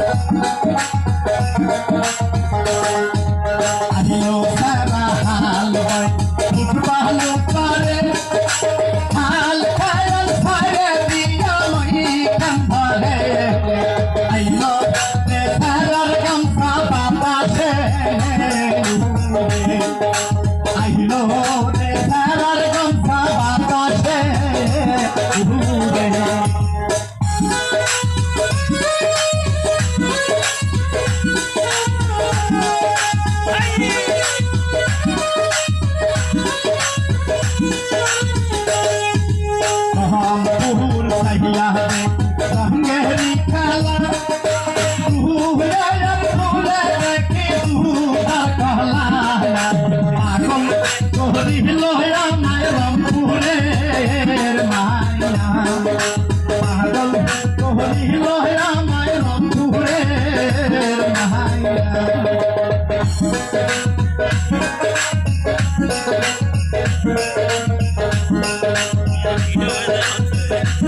thank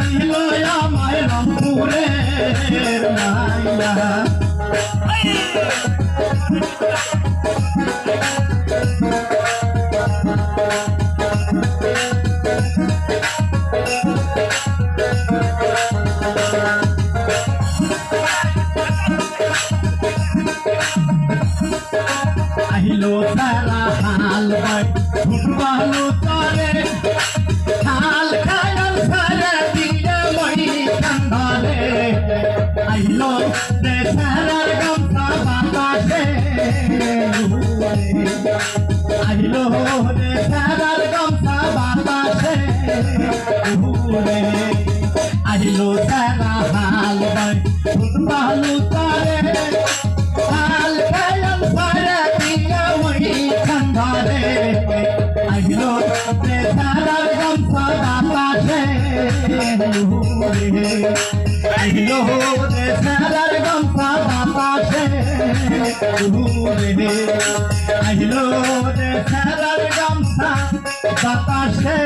দিল আমায় রংপুরে নাইয়া আহিলো তারা হাল ভাই ঘুমালো তারে আইলো রে সারার গমসা বাতাসে ঘুরে আইলো সারা হাল বাই বালু তারে হাল খায়াল সারা দিয়া ওই খন্ধারে আইলো রে সারার গমসা বাতাসে ঘুরে সারার গম্পা বাতাসে ঘুরে আহিল সারার গম্পা বাতাসে।